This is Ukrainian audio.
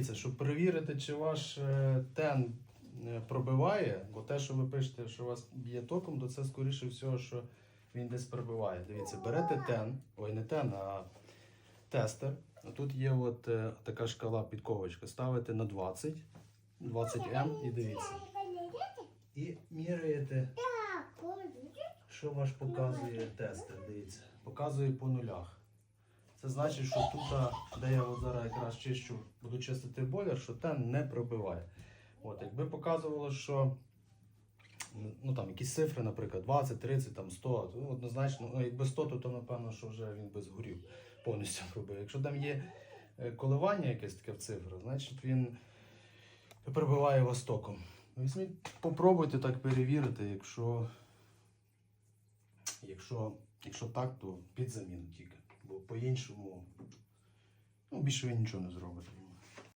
дивіться, щоб перевірити, чи ваш е, тен е, пробиває, бо те, що ви пишете, що у вас б'є током, то це скоріше всього, що він десь пробиває. Дивіться, берете тен, ой, не тен, а тестер. А Тут є от е, така шкала підковочка. Ставите на 20, 20М і дивіться. І міряєте, що ваш показує тестер. Дивіться, показує по нулях. Це значить, що тут, де я от зараз якраз чищу, буду чистити бойлер, що тен не пробиває. От, якби показувало, що ну, там, якісь цифри, наприклад, 20, 30, там, 100, то однозначно, ну, якби 100, то, то напевно, що вже він би згорів, повністю пробив. Якщо там є е, коливання якесь таке в цифрах, значить він прибиває вас током. Візьміть, попробуйте так перевірити, якщо, якщо, якщо так, то під заміну тільки. Бо по-іншому ну, більше ви нічого не зробите.